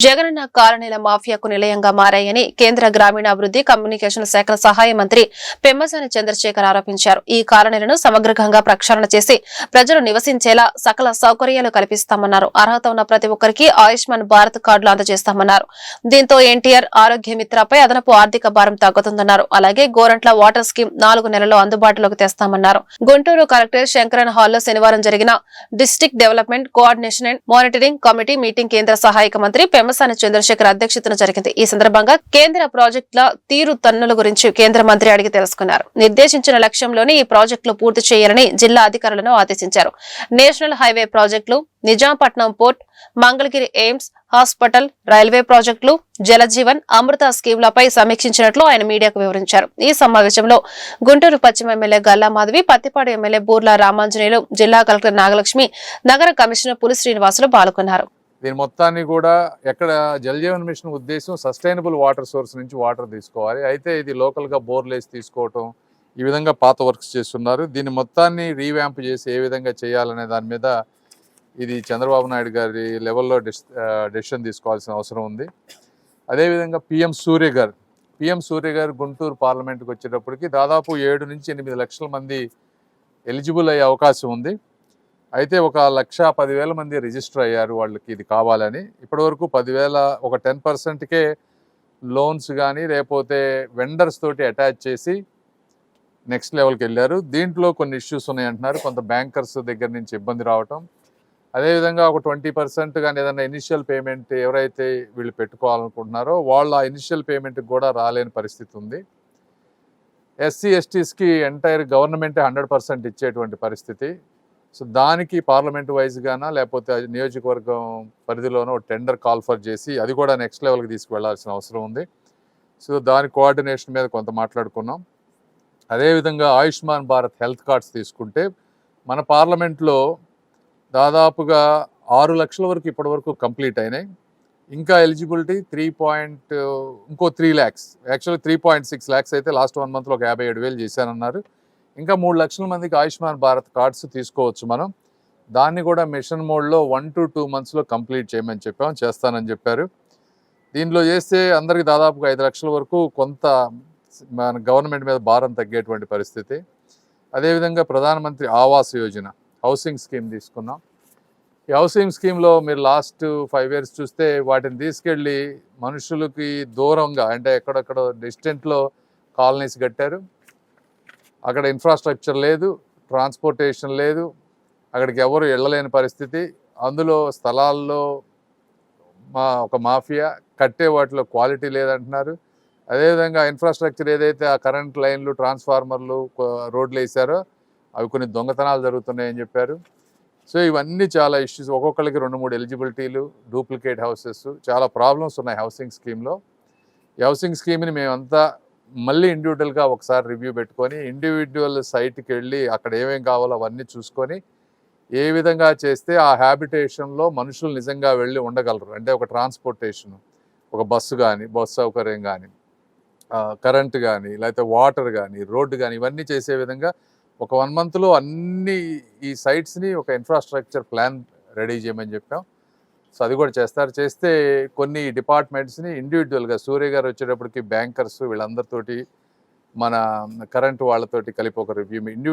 జగనన్న కాలనీల మాఫియాకు నిలయంగా మారాయని కేంద్ర గ్రామీణాభివృద్ధి కమ్యూనికేషన్ శాఖల సహాయ మంత్రి పెమ్మసాని చంద్రశేఖర్ ఆరోపించారు. ఈ కాలనీలను సమగ్రంగా ప్రక్షాళన చేసి ప్రజలు నివసించేలా సకల సౌకర్యాలు కల్పిస్తామన్నారు. అర్హత ఉన్న ప్రతి ఒక్కరికి ఆయుష్మాన్ భారత్ కార్డులు అందజేస్తామన్నారు. దీంతో ఎన్టీఆర్ ఆరోగ్య మిత్రపై అదనపు ఆర్థిక భారం తగ్గుతుందన్నారు. అలాగే గోరంట్ల వాటర్ స్కీమ్ నాలుగు నెలల్లో అందుబాటులోకి తెస్తామన్నారు. గుంటూరు కలెక్టర్ శంకరన్ హాల్లో శనివారం జరిగిన district development coordination and monitoring committee meeting కేంద్ర సహాయక మంత్రి పెమ్మసాని చంద్రశేఖర్ అధ్యక్షతన జరిగింది. ఈ సందర్భంగా కేంద్ర ప్రాజెక్టుల తీరు తన్నుల గురించి కేంద్ర మంత్రి అడిగి తెలుసుకున్నారు. నిర్దేశించిన లక్ష్యంలోనే ఈ ప్రాజెక్టులు పూర్తి చేయాలని జిల్లా అధికారులను ఆదేశించారు. నేషనల్ హైవే ప్రాజెక్టులు Nizampatnam port Mangalagiri AIIMS hospital railway ప్రాజెక్టులు జలజీవన్ అమృత స్కీమ్లపై సమీక్షించినట్లు ఆయన మీడియాకు వివరించారు. ఈ సమావేశంలో గుంటూరు పశ్చిమ ఎమ్మెల్యే గల్లా మాధవి పత్తిపాడు ఎమ్మెల్యే బూర్ల రామాంజనేయులు జిల్లా కలెక్టర్ నాగలక్ష్మి నగర కమిషనర్ పులి శ్రీనివాసులు పాల్గొన్నారు. దీని మొత్తాన్ని కూడా ఎక్కడ జలజీవన్ మిషన్ ఉద్దేశం సస్టైనబుల్ వాటర్ సోర్స్ నుంచి వాటర్ తీసుకోవాలి. అయితే ఇది లోకల్గా బోర్లేసి తీసుకోవటం ఈ విధంగా పాత వర్క్స్ చేస్తున్నారు. దీని మొత్తాన్ని రీవ్యాంప్ చేసి ఏ విధంగా చేయాలనే దాని మీద ఇది చంద్రబాబు నాయుడు గారి లెవెల్లో డిస్ డెసిషన్ తీసుకోవాల్సిన అవసరం ఉంది. అదేవిధంగా పిఎం సూర్య గారు పిఎం సూర్య గారు గుంటూరు పార్లమెంట్కి వచ్చేటప్పటికి దాదాపు ఏడు నుంచి ఎనిమిది లక్షల మంది ఎలిజిబుల్ అయ్యే అవకాశం ఉంది. అయితే ఒక లక్ష పదివేల మంది రిజిస్టర్ అయ్యారు వాళ్ళకి ఇది కావాలని. ఇప్పటివరకు పదివేల ఒక టెన్ పర్సెంట్కే లోన్స్ కానీ లేకపోతే వెండర్స్ తోటి అటాచ్ చేసి నెక్స్ట్ లెవెల్కి వెళ్ళారు. దీంట్లో కొన్ని ఇష్యూస్ ఉన్నాయంటున్నారు. కొంత బ్యాంకర్స్ దగ్గర నుంచి ఇబ్బంది రావటం. అదేవిధంగా ఒక ట్వంటీ పర్సెంట్ కానీ ఏదైనా ఇనిషియల్ పేమెంట్ ఎవరైతే వీళ్ళు పెట్టుకోవాలనుకుంటున్నారో వాళ్ళ ఇనిషియల్ పేమెంట్కి కూడా రాలేని పరిస్థితి ఉంది. ఎస్సీ ఎస్టీస్కి ఎంటైర్ గవర్నమెంటే హండ్రెడ్ పర్సెంట్ ఇచ్చేటువంటి పరిస్థితి. సో దానికి పార్లమెంట్ వైజ్గానా లేకపోతే నియోజకవర్గం పరిధిలోనో టెండర్ కాల్ఫర్ చేసి అది కూడా నెక్స్ట్ లెవెల్కి తీసుకువెళ్ళాల్సిన అవసరం ఉంది. సో దాని కోఆర్డినేషన్ మీద కొంత మాట్లాడుకున్నాం. అదేవిధంగా ఆయుష్మాన్ భారత్ హెల్త్ కార్డ్స్ తీసుకుంటే మన పార్లమెంట్లో దాదాపుగా ఆరు లక్షల వరకు ఇప్పటివరకు కంప్లీట్ అయినాయి. ఇంకా ఎలిజిబిలిటీ త్రీ పాయింట్ ఇంకో three lakhs. Actually three point six lakhs అయితే లాస్ట్ వన్ మంత్లో ఒక యాభై ఏడు వేలు చేశానన్నారు. ఇంకా మూడు లక్షల మందికి ఆయుష్మాన్ భారత్ కార్డ్స్ తీసుకోవచ్చు మనం. దాన్ని కూడా మిషన్ మోడ్లో వన్ టు టూ మంత్స్లో కంప్లీట్ చేయమని చెప్పాం చేస్తానని చెప్పారు. దీనిలో చేస్తే అందరికి దాదాపుగా ఐదు లక్షల వరకు కొంత మన గవర్నమెంట్ మీద భారం తగ్గేటువంటి పరిస్థితి. అదేవిధంగా ప్రధానమంత్రి ఆవాస్ యోజన హౌసింగ్ స్కీమ్ తీసుకున్నాం. ఈ హౌసింగ్ స్కీమ్లో మీరు లాస్ట్ ఫైవ్ ఇయర్స్ చూస్తే వాటిని తీసుకెళ్ళి మనుషులకి దూరంగా అంటే ఎక్కడెక్కడ డిస్టెంట్లో కాలనీస్ కట్టారు. అక్కడ ఇన్ఫ్రాస్ట్రక్చర్ లేదు ట్రాన్స్పోర్టేషన్ లేదు అక్కడికి ఎవరు వెళ్ళలేని పరిస్థితి. అందులో స్థలాల్లో మా ఒక మాఫియా కట్టే వాటిలో క్వాలిటీ లేదంటున్నారు. అదేవిధంగా ఇన్ఫ్రాస్ట్రక్చర్ ఏదైతే ఆ కరెంట్ లైన్లు ట్రాన్స్ఫార్మర్లు రోడ్లు వేసారో అవి కొన్ని దొంగతనాలు జరుగుతున్నాయని చెప్పారు. సో ఇవన్నీ చాలా ఇష్యూస్ ఒక్కొక్కరికి రెండు మూడు ఎలిజిబిలిటీలు డూప్లికేట్ హౌసెస్ చాలా ప్రాబ్లమ్స్ ఉన్నాయి హౌసింగ్ స్కీమ్లో ఈ హౌసింగ్ స్కీమ్ని మేమంతా మళ్ళీ ఇండివిజువల్గా ఒకసారి రివ్యూ పెట్టుకొని ఇండివిజువల్ సైట్కి వెళ్ళి అక్కడ ఏమేమి కావాలో అవన్నీ చూసుకొని ఏ విధంగా చేస్తే ఆ హ్యాబిటేషన్లో మనుషులు నిజంగా వెళ్ళి ఉండగలరు? అంటే ఒక ట్రాన్స్పోర్టేషన్ ఒక బస్సు కానీ బస్సు సౌకర్యం కానీ కరెంట్ కానీ లేకపోతే వాటర్ కానీ రోడ్డు కానీ ఇవన్నీ చేసే విధంగా ఒక వన్ మంత్లో అన్ని ఈ సైట్స్ని ఒక ఇన్ఫ్రాస్ట్రక్చర్ ప్లాన్ రెడీ చేయమని చెప్పాం. సో అది కూడా చేస్తారు. చేస్తే కొన్ని డిపార్ట్మెంట్స్ని ఇండివిజువల్గా సూర్య గారు వచ్చేటప్పటికి బ్యాంకర్స్ వీళ్ళందరితోటి మన కరెంట్ వాళ్ళతోటి కలిపి ఒక రివ్యూ ఇండివిజువల్